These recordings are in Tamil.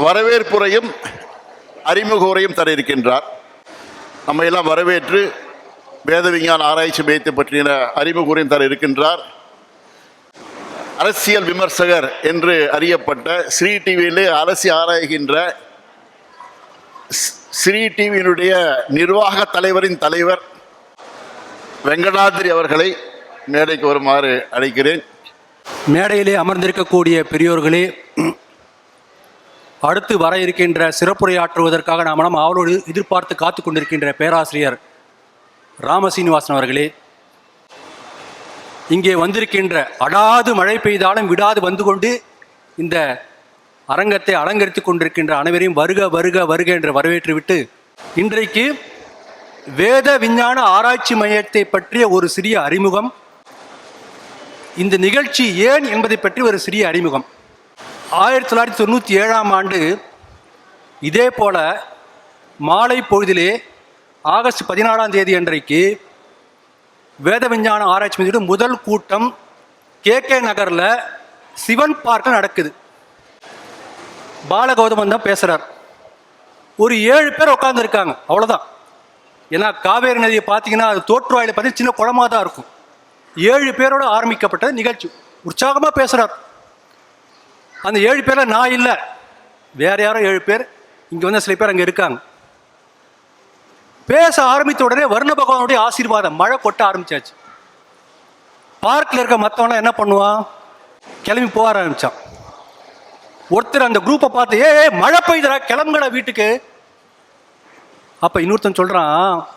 வரவேற்புரையும் அறிமுக உரையும் தர இருக்கின்றார் நம்ம எல்லாம் வரவேற்று வேத விஞ்ஞான ஆராய்ச்சி மையத்தை பற்றின அறிமுக உரையும் தர இருக்கின்றார் அரசியல் விமர்சகர் என்று அறியப்பட்ட ஸ்ரீ டிவியிலே அரசியல் ஆராய்கின்ற ஸ்- ஸ்ரீ டிவியினுடைய நிர்வாக தலைவரின் தலைவர் வெங்கடாதிரி அவர்களை மேடைக்கு வருமாறு அழைக்கிறேன். மேடையிலே அமர்ந்திருக்கக்கூடிய பெரியோர்களே அடுத்து வர இருக்கின்ற சிறப்புரையாற்றுவதற்காக நாம் மனம் அவளோடு எதிர்பார்த்து காத்து கொண்டிருக்கின்ற பேராசிரியர் ராமசீனிவாசன் அவர்களே இங்கே வந்திருக்கின்ற அடாது மழை பெய்தாலும் விடாது வந்து கொண்டு இந்த அரங்கத்தை அலங்கரித்துக் கொண்டிருக்கின்ற அனைவரையும் வருக வருக வருக என்று வரவேற்றுவிட்டு இன்றைக்கு வேத விஞ்ஞான ஆராய்ச்சி மையத்தை பற்றிய ஒரு சிறிய அறிமுகம். இந்த நிகழ்ச்சி ஏன் என்பதை பற்றி ஒரு சிறிய அறிமுகம். ஆயிரத்தி தொள்ளாயிரத்தி தொண்ணூற்றி ஏழாம் ஆண்டு இதே போல் மாலை பொழுதிலே ஆகஸ்ட் பதினாலாம் தேதி அன்றைக்கு வேத விஞ்ஞான ஆராய்ச்சி மையத்தோட முதல் கூட்டம் கே கே நகரில் சிவன் பார்க்கில் நடக்குது. பாலகௌதமன் தான் பேசுகிறார் ஒரு ஏழு பேர் உட்காந்துருக்காங்க அவ்வளோதான் ஏன்னா காவேரி நதியை பார்த்தீங்கன்னா அது தோற்றுவாயில் பார்த்தீங்கன்னா சின்ன குளமாக தான் இருக்கும். ஏழு பேரோட ஆரம்பிக்கப்பட்ட நிகழ்ச்சி. உற்சாகமாக பேசுகிறார் அந்த ஏழு பேரில் நான் இல்லை. வேறு யாரோ ஏழு பேர்? இங்கே வந்து சில பேர் அங்கே இருக்காங்க. பேச ஆரம்பித்த உடனே வருண பகவானுடைய ஆசீர்வாதம். மழை கொட்ட ஆரம்பிச்சாச்சு. பார்க்கில் இருக்க மற்றவனா என்ன பண்ணுவான்? கிளம்பி போக ஆரம்பித்தான் ஒருத்தர் அந்த குரூப்பை பார்த்து ஏ மழை பெய்யுதுடா கிளம்புங்கடா வீட்டுக்கு. அப்போ இன்னொருத்தன் சொல்கிறான்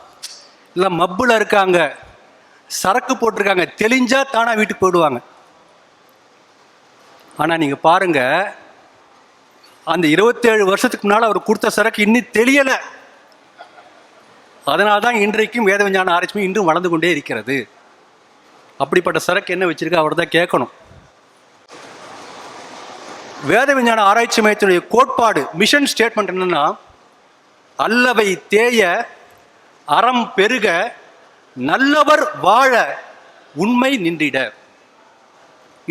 இல்லை மப்பில் இருக்காங்க. சரக்கு போட்டிருக்காங்க. தெளிஞ்சா தானாக வீட்டுக்கு போயிடுவாங்க. ஆனால் நீங்கள் பாருங்க அந்த இருபத்தேழு வருஷத்துக்கு முன்னால் அவர் கொடுத்த சரக்கு இன்னும் தெளியலை. அதனால தான் இன்றைக்கும் வேத விஞ்ஞான ஆராய்ச்சி இன்றும் வளர்ந்து கொண்டே இருக்கிறது. அப்படிப்பட்ட சரக்கு என்ன வச்சிருக்க அவர் தான் கேட்கணும். வேத விஞ்ஞான ஆராய்ச்சி மையத்தினுடைய கோட்பாடு மிஷன் ஸ்டேட்மெண்ட் என்னென்னா அல்லவை தேய அறம் பெருக நல்லவர் வாழ உண்மை நின்றிட.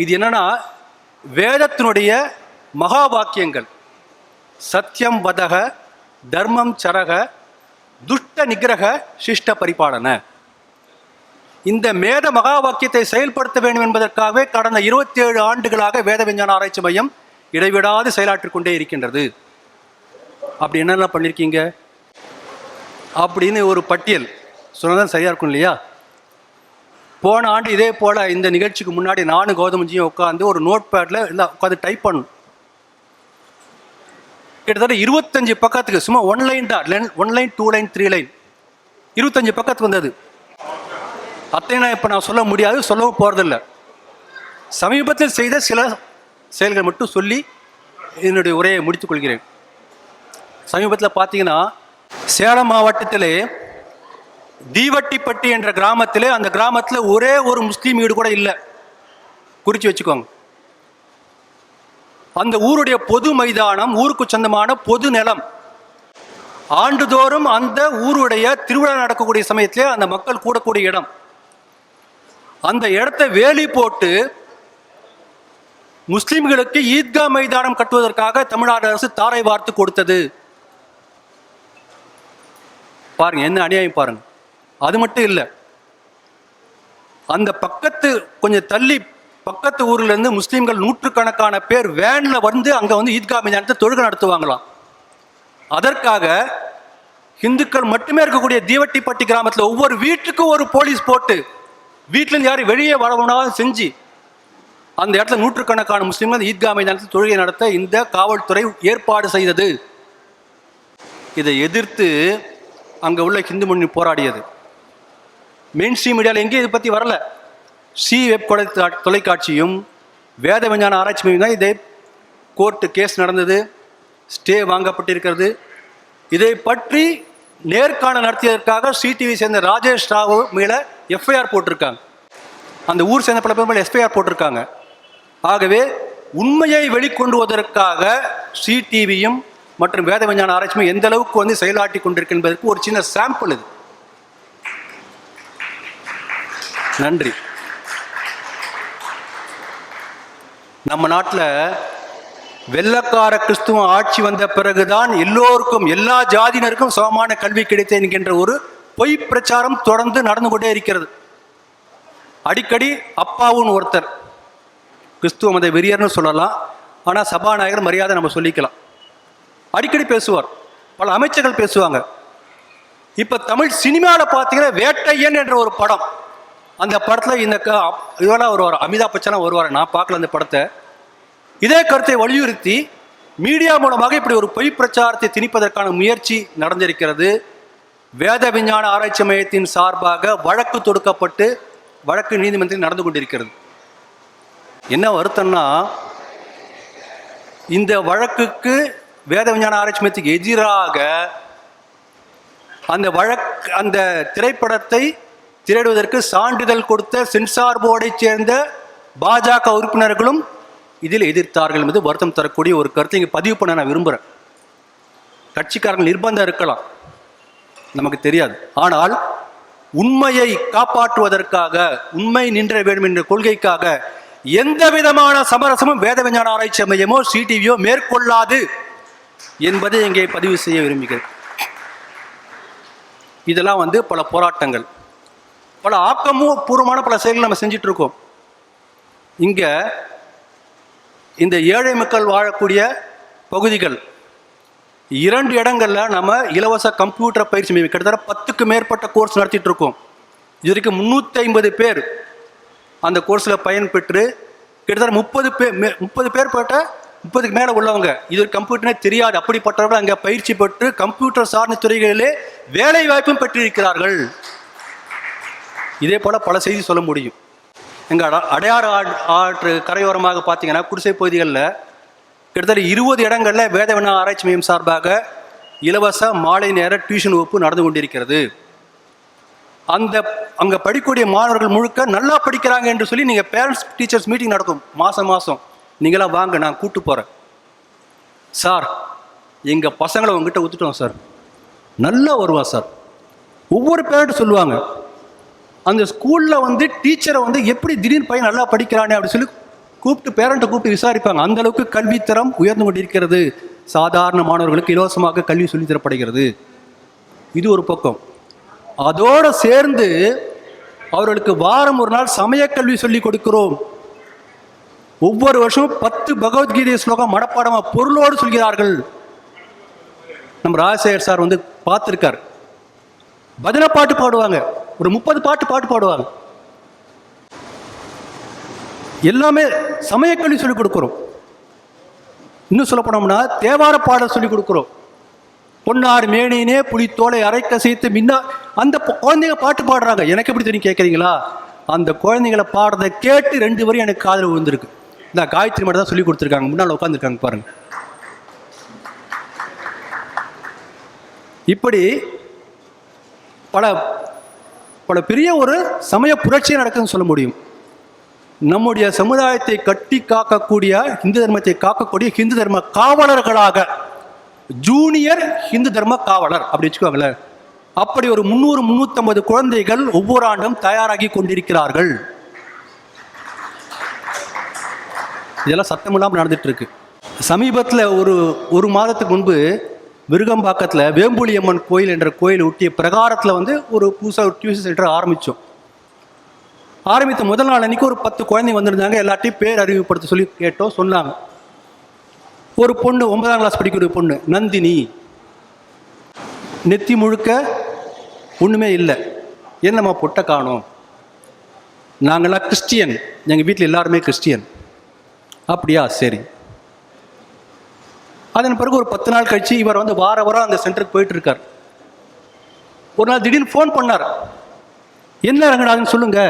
இது என்னன்னா வேதத்தினுடைய மகா வாக்கியங்கள் சத்தியம் வதக தர்மம் சரக துஷ்ட நிகிரக சிஷ்ட பரிபாலன. இந்த மேத மகா வாக்கியத்தை செயல்படுத்த வேண்டும் என்பதற்காகவே கடந்த இருபத்தி ஏழு ஆண்டுகளாக வேத விஞ்ஞான ஆராய்ச்சி மையம் இடைவிடாது செயலாற்றிக் கொண்டே இருக்கின்றது. அப்படி என்னென்ன பண்ணியிருக்கீங்க அப்படின்னு ஒரு பட்டியல். சொன்னதான் சரியா இருக்கும் இல்லையா? போன ஆண்டு இதே போல் இந்த நிகழ்ச்சிக்கு முன்னாடி நானும் கௌதமஞ்சியும் உட்காந்து ஒரு நோட் பேடில் இல்லை உட்காந்து டைப் பண்ணும் கிட்டத்தட்ட இருபத்தஞ்சு பக்கத்துக்கு சும்மா ஒன் லைன் தான் line one line two line three line இருபத்தஞ்சு பக்கத்துக்கு வந்தது. அத்தனை நான் இப்போ நான் சொல்ல முடியாது சொல்லவும் போகிறதில்ல சமீபத்தில் செய்த சில செயல்கள் மட்டும் சொல்லி என்னுடைய உரையை முடித்துக் கொள்கிறேன். சமீபத்தில் பார்த்தீங்கன்னா சேலம் மாவட்டத்திலே தீவட்டிப்பட்டி என்ற கிராமத்தில் அந்த கிராமத்தில் ஒரே ஒரு முஸ்லீம் வீடு கூட இல்லை. குறித்து வச்சுக்கோங்க. அந்த ஊருடைய பொது மைதானம் ஊருக்கு சொந்தமான பொது நிலம். ஆண்டுதோறும் அந்த ஊருடைய திருவிழா நடக்கக்கூடிய சமயத்திலே அந்த மக்கள் கூடக்கூடிய இடம். அந்த இடத்தை வேலி போட்டு முஸ்லிம்களுக்கு ஈத்கா மைதானம் கட்டுவதற்காக தமிழ்நாடு அரசு தாரை வார்த்து கொடுத்தது. பாருங்க என்ன அநியாயம் பாருங்க. அது மட்டும் இல்லை. அந்த பக்கத்து கொஞ்சம் தள்ளி பக்கத்து ஊர்லேருந்து முஸ்லீம்கள் நூற்றுக்கணக்கான பேர் வேனில் வந்து அங்கே வந்து ஈத்கா மைதானத்தை தொழுகை நடத்துவாங்களாம். அதற்காக இந்துக்கள் மட்டுமே இருக்கக்கூடிய தீவட்டிப்பட்டி கிராமத்தில் ஒவ்வொரு வீட்டுக்கும் ஒரு போலீஸ் போட்டு வீட்டிலேருந்து யாரும் வெளியே வரவனாலும் செஞ்சு அந்த இடத்துல நூற்றுக்கணக்கான முஸ்லீம்கள் ஈத்கா மைதானத்தில் தொழுகை நடத்த இந்த காவல்துறை ஏற்பாடு செய்தது. இதை எதிர்த்து அங்கே உள்ள ஹிந்து முன்னணி போராடியது. மெயின் ஸ்ட்ரீம் மீடியாவில் எங்கேயும் இதை பற்றி வரல. சி வெப் கொலை தொலைக்காட்சியும் வேத விஞ்ஞான ஆராய்ச்சி மையம் தான் இதை கோர்ட்டு கேஸ் நடந்தது. ஸ்டே வாங்கப்பட்டிருக்கிறது. இதை பற்றி நேர்காணல் நடத்தியதற்காக சிடிவி சேர்ந்த ராஜேஷ் ராவ் மேலே எஃப்ஐஆர் போட்டிருக்காங்க. அந்த ஊர் சேர்ந்த பல பேர் மேலே எஃப்ஐஆர் போட்டிருக்காங்க. ஆகவே உண்மையை வெளிக்கொண்டுவதற்காக சிடிவியும் மற்றும் வேத விஞ்ஞான ஆராய்ச்சியும் எந்த அளவுக்கு வந்து செயலாட்டி கொண்டிருக்கு என்பதற்கு ஒரு சின்ன சாம்பிள் இது. நன்றி. நம்ம நாட்டில் வெள்ளக்கார கிறிஸ்துவம் ஆட்சி வந்த பிறகுதான் எல்லோருக்கும் எல்லா ஜாதியினருக்கும் சமமான கல்வி கிடைத்தது என்கின்ற ஒரு பொய் பிரச்சாரம் தொடர்ந்து நடந்து கொண்டே இருக்கிறது. அடிக்கடி அப்பாவுன்னு ஒருத்தர் கிறிஸ்துவ மத வெறியர்னு சொல்லலாம் ஆனால் சபாநாயகர் மரியாதை நம்ம சொல்லிக்கலாம். அடிக்கடி பேசுவார் பல அமைச்சர்கள் பேசுவாங்க. இப்போ தமிழ் சினிமாவில் பார்த்தீங்கன்னா வேட்டையன் என்ற ஒரு படம் அந்த படத்தில் இந்த க- இதெல்லாம் வருவார் அமிதாப் பச்சனாக வருவார். நான் பார்க்கல அந்த படத்தை. இதே கருத்தை வலியுறுத்தி மீடியா மூலமாக இப்படி ஒரு பொய் பிரச்சாரத்தை திணிப்பதற்கான முயற்சி நடந்திருக்கிறது. வேத விஞ்ஞான ஆராய்ச்சி மையத்தின் சார்பாக வழக்கு தொடுக்கப்பட்டு வழக்கு நீதிமன்றத்தில் நடந்து கொண்டிருக்கிறது. என்ன வருத்தம்னா இந்த வழக்குக்கு வேத விஞ்ஞான ஆராய்ச்சி மையத்துக்கு எதிராக அந்த வழக்கு அந்த திரைப்படத்தை திரடுவதற்கு சான்றிதழ் கொடுத்த சென்சார் போர்டைச் சேர்ந்த பாஜக உறுப்பினர்களும் இதில் எதிர்த்தார்கள் என்பது வருத்தம் தரக்கூடிய ஒரு கருத்தை இங்கே பதிவு பண்ண நான் விரும்புகிறேன் கட்சிக்காரர்கள் நிர்பந்தம் இருக்கலாம். நமக்கு தெரியாது. ஆனால் உண்மையை காப்பாற்றுவதற்காக உண்மை நின்ற வேண்டும் என்ற கொள்கைக்காக எந்த விதமான சமரசமும் வேத விஞ்ஞான ஆராய்ச்சி மையமோ சிடிவியோ மேற்கொள்ளாது என்பதை இங்கே பதிவு செய்ய விரும்புகிறேன். இதெல்லாம் வந்து பல போராட்டங்கள். பல ஆக்கமும் பூர்வமான பல செயல்கள் நம்ம செஞ்சிட்டு இருக்கோம் இங்க இந்த ஏழை மக்கள் வாழக்கூடிய பகுதிகள் இரண்டு இடங்களில் நம்ம இலவச கம்ப்யூட்டர் பயிற்சி மையம் கிட்டத்தட்ட பத்துக்கு மேற்பட்ட கோர்ஸ் நடத்திட்டு இருக்கோம் இது வரைக்கும் முந்நூற்றி ஐம்பது பேர் அந்த கோர்ஸில் பயன்பெற்று கிட்டத்தட்ட முப்பது பேர் முப்பது பேர் பட்ட முப்பதுக்கு மேலே உள்ளவங்க இது கம்ப்யூட்டரே தெரியாது. அப்படிப்பட்டவர்கள் அங்கே பயிற்சி பெற்று கம்ப்யூட்டர் சார்ந்த துறைகளிலே வேலை வாய்ப்பும் பெற்றிருக்கிறார்கள். இதே போல் பல செய்தி சொல்ல முடியும். எங்கள் அட அடையாறு ஆற்று கரையோரமாக பார்த்தீங்கன்னா குடிசை பகுதிகளில் கிட்டத்தட்ட இருபது இடங்களில் வேதவன ஆராய்ச்சி மையம் சார்பாக இலவச மாலை நேர டியூஷன் வகுப்பு நடந்து கொண்டிருக்கிறது. அந்த அங்கே படிக்கக்கூடிய மாணவர்கள் முழுக்க நல்லா படிக்கிறாங்க என்று சொல்லி நீங்கள் பேரண்ட்ஸ் டீச்சர்ஸ் மீட்டிங் நடக்கும். மாதம் மாதம் நீங்களாம் வாங்க நான் கூப்பிட்டு போகிறேன் சார் எங்கள் பசங்களை உங்ககிட்ட ஒத்துட்டோம் சார். நல்லா வருவா சார். ஒவ்வொரு பேரண்ட்டும் சொல்லுவாங்க அந்த ஸ்கூலில் வந்து டீச்சரை வந்து எப்படி திடீர்னு பையன் நல்லா படிக்கிறானே அப்படின்னு சொல்லி கூப்பிட்டு பேரண்ட்டை கூப்பிட்டு விசாரிப்பாங்க. அந்த அளவுக்கு கல்வித்தரம் உயர்ந்து கொண்டிருக்கிறது. சாதாரண மாணவர்களுக்கு இலவசமாக கல்வி சொல்லித் தரப்படுகிறது. இது ஒரு பக்கம். அதோடு சேர்ந்து அவர்களுக்கு வாரம் ஒரு நாள் சமயக்கல்வி சொல்லி கொடுக்கிறோம். ஒவ்வொரு வருஷமும் பத்து பகவத்கீதை ஸ்லோகம் மனப்பாடமாக பொருளோடு சொல்கிறார்கள். நம்ம ராஜசேகர் சார் வந்து பார்த்துருக்கார். பஜனை பாட்டு பாடுவாங்க. ஒரு முப்பது பாட்டு பாட்டு பாடுவாங்க. எல்லாமே சமயக்கல்வி சொல்லிக் கொடுக்குறோம். இன்னும் சொல்ல போனோம்னா தேவார பாடல் சொல்லிக் கொடுக்குறோம். பொன்னார் மேனினே புலித்தோலை அரைக்க சேர்த்து முன்னா அந்த குழந்தைங்க பாட்டு பாடுறாங்க. எனக்கு எப்படி தெரியும் கேட்குறீங்களா? அந்த குழந்தைங்களை பாடுறதை கேட்டு ரெண்டு வரையும் எனக்கு காதல் விழுந்திருக்கு. இந்த காயத்ரி மட்டும் தான் சொல்லி கொடுத்துருக்காங்க. முன்னால் உட்காந்துருக்காங்க பாருங்க. இப்படி பல பல பெரிய ஒரு சமய புரட்சியே நடக்குதுன்னு சொல்ல முடியும். நம்முடைய சமுதாயத்தை கட்டி காக்கக்கூடிய இந்து தர்மத்தை காக்கக்கூடிய ஹிந்து தர்ம காவலர்களாக ஜூனியர் ஹிந்து தர்ம காவலர் அப்படி வச்சுக்கோங்களேன். அப்படி ஒரு முந்நூறு முந்நூற்றம்பது குழந்தைகள் ஒவ்வொரு ஆண்டும் தயாராகி கொண்டிருக்கிறார்கள். இதெல்லாம் சத்தமில்லாமல் நடந்துட்டு இருக்கு. சமீபத்தில் ஒரு ஒரு மாதத்துக்கு முன்பு விருகம்பாக்கத்தில் வேம்புலி அம்மன் கோயில் என்ற கோயில் ஒட்டிய பிரகாரத்தில் வந்து ஒரு புதுசாக ஒரு டியூஷன் சென்டர் ஆரம்பித்தோம் ஆரம்பித்த முதல் நாள் அன்னைக்கு ஒரு பத்து குழந்தைங்க வந்திருந்தாங்க. எல்லாத்தையும் பேர் அறிவுப்படுத்த சொல்லி கேட்டோம் சொன்னாங்க. ஒரு பொண்ணு ஒன்பதாம் கிளாஸ் படிக்கிற பொண்ணு நந்தினி. நெத்தி முழுக்க ஒன்றுமே இல்லை. என்னம்மா பொட்டை காணோம்? நாங்களாம் கிறிஸ்டியன். எங்கள் வீட்டில் எல்லாருமே கிறிஸ்டியன். அப்படியா? சரி. அதன் பிறகு ஒரு பத்து நாள் கழிச்சு இவர் வந்து வார வாரம் அந்த சென்டருக்கு போயிட்டு இருக்கார் ஒரு நாள் திடீர்னு ஃபோன் பண்ணார். என்ன ரங்கநாதன் சொல்லுங்க.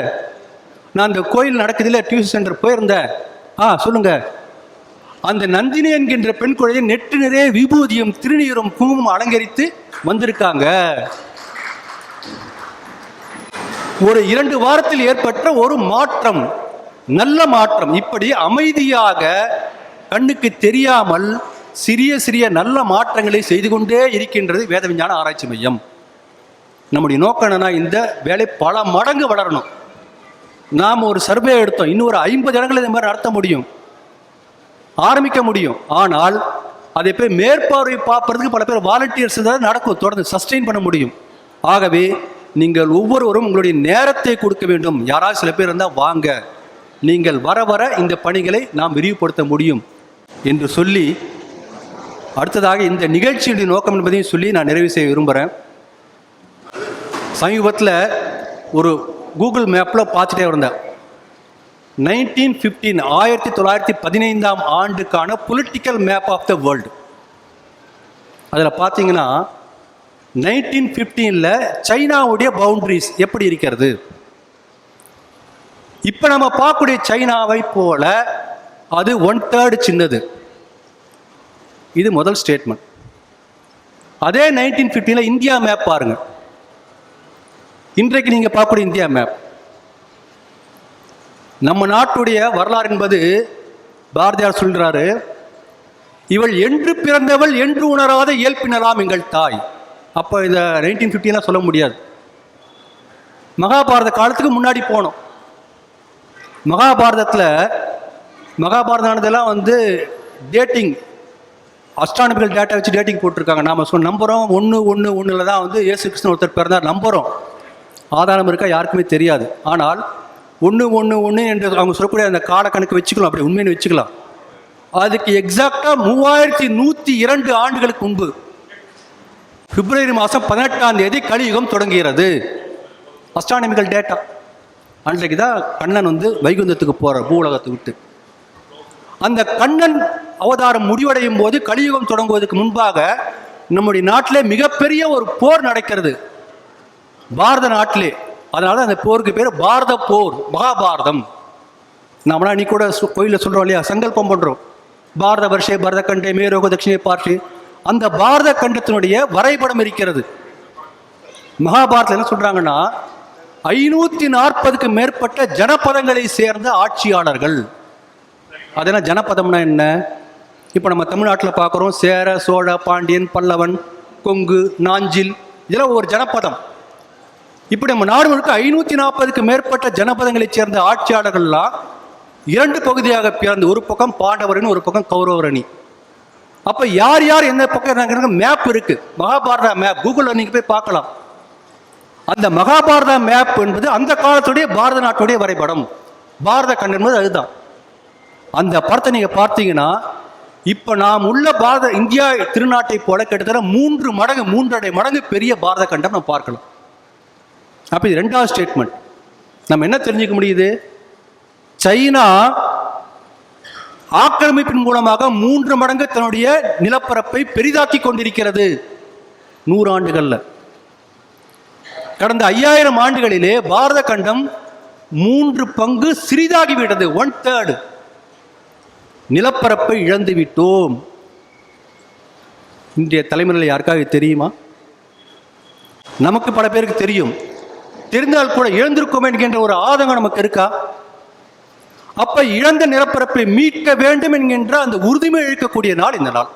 நான் அந்த கோயில் நடக்குதுல டியூஷன் சென்டர் போயிருந்தேன். ஆ சொல்லுங்க. அந்த நந்தினி என்கின்ற பெண் குழந்தை நெட்டு நிறைய விபூதியும் திருநீரும் குங்குமம் அலங்கரித்து வந்திருக்காங்க. ஒரு இரண்டு வாரத்தில் ஏற்பட்ட ஒரு மாற்றம் நல்ல மாற்றம். இப்படி அமைதியாக கண்ணுக்கு தெரியாமல் சிறிய சிறிய நல்ல மாற்றங்களை செய்து கொண்டே இருக்கின்றது வேத விஞ்ஞான ஆராய்ச்சி மையம். நம்முடைய நோக்கம் என்னன்னா இந்த வேலை பல மடங்கு வளரணும். நாம் ஒரு சர்வே எடுத்தோம். இன்னும் ஒரு ஐம்பது இடங்கள் இந்த மாதிரி நடத்த முடியும். ஆரம்பிக்க முடியும். ஆனால் அதை போய் மேற்பார்வை பார்ப்பதற்கு பல பேர் வாலண்டியர்ஸ் தான் நடக்கும். தொடர்ந்து சஸ்டெயின் பண்ண முடியும். ஆகவே நீங்கள் ஒவ்வொருவரும் உங்களுடைய நேரத்தை கொடுக்க வேண்டும். யாராவது சில பேர் இருந்தால் வாங்க. நீங்கள் வர வர இந்த பணிகளை நாம் விரிவுபடுத்த முடியும். என்று சொல்லி அடுத்ததாக இந்த நிகழ்ச்சியுடைய நோக்கம் என்பதையும் சொல்லி நான் நிறைவு செய்ய விரும்புகிறேன் சமீபத்தில் ஒரு கூகுள் மேப்பில் பார்த்துட்டே இருந்தேன் நைன்டீன் ஃபிஃப்டீன் ஆயிரத்தி தொள்ளாயிரத்தி பதினைந்தாம் ஆண்டுக்கான political map of the world அதில் பார்த்தீங்கன்னா நைன்டீன் ஃபிஃப்டீனில் சைனாவுடைய பவுண்ட்ரிஸ் எப்படி இருக்கிறது? இப்போ நம்ம பார்க்கக்கூடிய சைனாவை போல அது ஒன் தேர்டு சின்னது. இது முதல் ஸ்டேட்மெண்ட் அதே நைன்டீன் ஃபிஃப்டியில் இந்தியா மேப் பாருங்கள் இன்றைக்கு நீங்கள் பார்க்கக்கூடிய இந்தியா மேப் நம்ம நாட்டுடைய வரலாறு என்பது பாரதியார் சொல்கிறாரு இவள் என்று பிறந்தவள் என்று உணராத இயல்பினராம் எங்கள் தாய். அப்போ இதை நைன்டீன் ஃபிஃப்டிலாம் சொல்ல முடியாது. மகாபாரத காலத்துக்கு முன்னாடி போனோம். மகாபாரதத்தில் மகாபாரதம் வந்து டேட்டிங் அஸ்ட்ரானமிக்கல் டேட்டா வச்சு டேட்டிங் போட்டிருக்காங்க. நாம் சொன்ன நம்புகிறோம் ஒன்று ஒன்று ஒன்றில் தான் வந்து இயேசு கிருஷ்ணன் ஒருத்தர் பிறந்தார். நம்புகிறோம் ஆதாரம் இருக்கா? யாருக்குமே தெரியாது. ஆனால் ஒன்று ஒன்று ஒன்று என்று அவங்க சொல்லக்கூடிய அந்த காலக்கணக்கு வச்சுக்கலாம். அப்படி உண்மைன்னு வச்சுக்கலாம். அதுக்கு எக்ஸாக்டாக மூவாயிரத்தி நூற்றி இரண்டு ஆண்டுகளுக்கு முன்பு பிப்ரவரி மாதம் பதினெட்டாம் தேதி கலியுகம் தொடங்குகிறது. அஸ்ட்ரானமிக்கல் டேட்டா அன்றைக்கு தான் கண்ணன் வந்து வைகுந்தத்துக்கு போகிறார் பூலகத்தை விட்டு. அந்த கண்ணன் அவதாரம் முடிவடையும் போது கலியுகம் தொடங்குவதற்கு முன்பாக நம்முடைய நாட்டிலே மிகப்பெரிய ஒரு போர் நடக்கிறது. பாரத நாட்டிலே. அதனால அந்த போருக்கு பேர் பாரத போர் மகாபாரதம். நம்மளா நீ கூட சு- சொல்கிறோம் இல்லையா? சங்கல்பம் பண்ணுறோம் பாரத வருஷே பரத கண்டே மேரோக தட்சிணை பார்த்து. அந்த பாரத கண்டத்தினுடைய வரைபடம் இருக்கிறது. மகாபாரதம் என்ன சொல்கிறாங்கன்னா ஐநூற்றி நாற்பதுக்கு மேற்பட்ட ஜனபதங்களை சேர்ந்த ஆட்சியாளர்கள். அதெல்லாம் ஜனபதம்னா என்ன? இப்போ நம்ம தமிழ்நாட்டில் பார்க்குறோம் சேர சோழ பாண்டியன் பல்லவன் கொங்கு நாஞ்சில் இதெல்லாம் ஒரு ஜனபதம் இப்படி நம்ம நாடு முழுக்க ஐநூற்றி நாற்பதுக்கு மேற்பட்ட ஜனபதங்களைச் சேர்ந்த ஆட்சியாளர்கள்லாம் இரண்டு பகுதியாக பிறந்து ஒரு பக்கம் பாண்டவரணி ஒரு பக்கம் கௌரவரணி. அப்போ யார் யார் எந்த பக்கம் மேப் இருக்கு. மகாபாரதா மேப் கூகுளில் நீங்கள் போய் பார்க்கலாம். அந்த மகாபாரதா மேப் என்பது அந்த காலத்துடைய பாரத நாட்டுடைய வரைபடம். பாரத கண்டம் என்பது அதுதான். அந்த படத்தை நீங்கள் பார்த்தீங்கன்னா இப்ப நாம் உள்ள பாரத இந்தியா திருநாட்டை போல கிட்டத்தட்ட மூன்று மடங்கு மூன்றரை மடங்கு பெரிய பாரத கண்டம் நம்ம பார்க்கலாம். அப்ப இது ரெண்டாவது ஸ்டேட்மெண்ட் நம்ம என்ன தெரிஞ்சுக்க முடியுது? சைனா ஆக்கிரமிப்பின் மூலமாக மூன்று மடங்கு தன்னுடைய நிலப்பரப்பை பெரிதாக்கி கொண்டிருக்கிறது. நூறு ஆண்டுகள்ல. கடந்த ஐயாயிரம் ஆண்டுகளிலே பாரத கண்டம் மூன்று பங்கு சிறிதாகிவிட்டது ஒன் தேர்டு நிலப்பரப்பை இழந்து விட்டோம் இன்றைய தலைமுறையில் யாருக்காக தெரியுமா? நமக்கு பல பேருக்கு தெரியும். தெரிந்தால் கூட இழந்திருக்கோம் என்கின்ற ஒரு ஆதங்கம் நமக்கு இருக்கா? அப்ப இழந்த நிலப்பரப்பை மீட்க வேண்டும் என்கின்ற அந்த உறுதிமொழி இழுக்கக்கூடிய நாள் இந்த நாள்.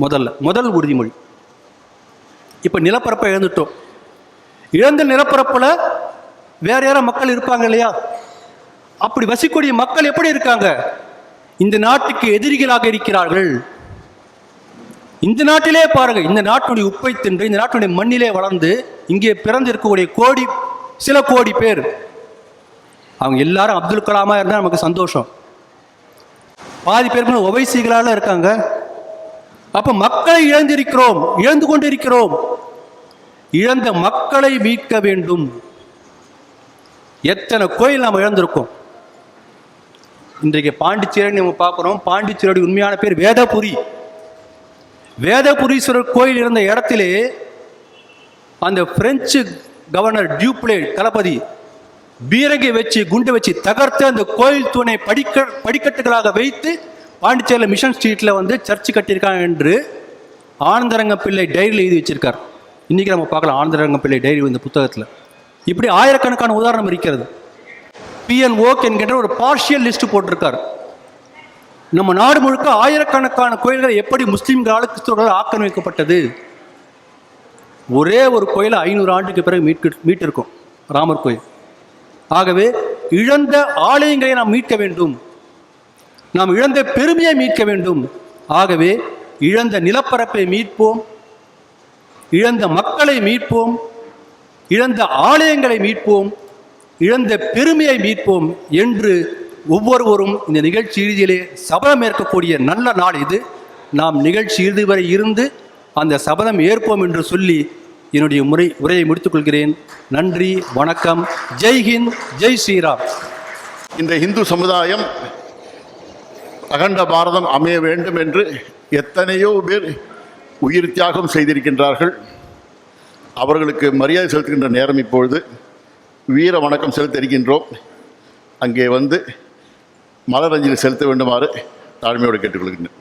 முதல்ல முதல் உறுதிமொழி. இப்ப நிலப்பரப்பை இழந்துட்டோம். இழந்த நிலப்பரப்புல வேற யாரும் மக்கள் இருப்பாங்க இல்லையா? அப்படி வசிக்கூடிய மக்கள் எப்படி இருக்காங்க? இந்த நாட்டுக்கு எதிரிகளாக இருக்கிறார்கள். இந்த நாட்டிலே பாருங்க இந்த நாட்டுடைய உப்பை தின்று இந்த நாட்டுடைய மண்ணிலே வளர்ந்து இங்கே பிறந்து இருக்கக்கூடிய கோடி சில கோடி பேர். அவங்க எல்லாரும் அப்துல் கலாமா இருந்தால் நமக்கு சந்தோஷம். பாதி பேருக்கு ஒவைசிகளால இருக்காங்க. அப்ப மக்களை இழந்திருக்கிறோம் இழந்து கொண்டிருக்கிறோம். இழந்த மக்களை மீட்க வேண்டும். எத்தனை கோயில் நாம் இழந்திருக்கோம். இன்றைக்கு பாண்டிச்சேரி நம்ம பார்க்குறோம். பாண்டிச்சேரியோட உண்மையான பேர் வேதபுரி. வேதபுரீஸ்வரர் கோயில் இருந்த இடத்திலே அந்த பிரெஞ்சு கவர்னர் டியூப்ளே தளபதி பீரங்கை வச்சு குண்டு வச்சு தகர்த்து அந்த கோயில் தூணை படிக்க படிக்கட்டுகளாக வைத்து பாண்டிச்சேரியில் மிஷன் ஸ்ட்ரீட்டில் வந்து சர்ச்சு கட்டியிருக்காங்க என்று ஆனந்தரங்க பிள்ளை டைரியில் எழுதி வச்சிருக்கார். இன்றைக்கி நம்ம பார்க்கலாம். ஆனந்தரங்க பிள்ளை டைரி இந்த புத்தகத்தில். இப்படி ஆயிரக்கணக்கான உதாரணம் இருக்கிறது. பிஎன் ஓக் என்கின்ற ஒரு பார்ஷியல் லிஸ்ட் போட்டிருக்கார். நம்ம நாடு முழுக்க ஆயிரக்கணக்கான கோயில்கள் எப்படி முஸ்லீம்களால் கிறிஸ்தவர்களால் ஆக்கிரமிக்கப்பட்டது? ஒரே ஒரு கோயிலை ஐநூறு ஆண்டுக்கு பிறகு மீட்கு மீட்டிருக்கோம். ராமர் கோயில். ஆகவே இழந்த ஆலயங்களை நாம் மீட்க வேண்டும். நாம் இழந்த பெருமையை மீட்க வேண்டும். ஆகவே இழந்த நிலப்பரப்பை மீட்போம். இழந்த மக்களை மீட்போம். இழந்த ஆலயங்களை மீட்போம். இழந்த பெருமையை மீட்போம் என்று ஒவ்வொருவரும் இந்த நிகழ்ச்சி இறுதியிலே சபதம் ஏற்கக்கூடிய நல்ல நாள் இது. நாம் நிகழ்ச்சி இறுதி வரை இருந்து அந்த சபதம் ஏற்போம் என்று சொல்லி என்னுடைய முறை உரையை முடித்துக்கொள்கிறேன். நன்றி வணக்கம். ஜெய் ஹிந்த் ஜெய் ஸ்ரீராம். இந்த இந்து சமுதாயம் அகண்ட பாரதம் அமைய வேண்டும் என்று எத்தனையோ பேர் உயிர் தியாகம் செய்திருக்கின்றார்கள். அவர்களுக்கு மரியாதை செலுத்துகின்ற நேரம் இப்பொழுது. வீர வணக்கம் செலுத்த இருக்கின்றோம் அங்கே வந்து மலரஞ்சலி செலுத்த வேண்டுமாறு தாழ்மையோடு கேட்டுக்கொள்கின்றேன்.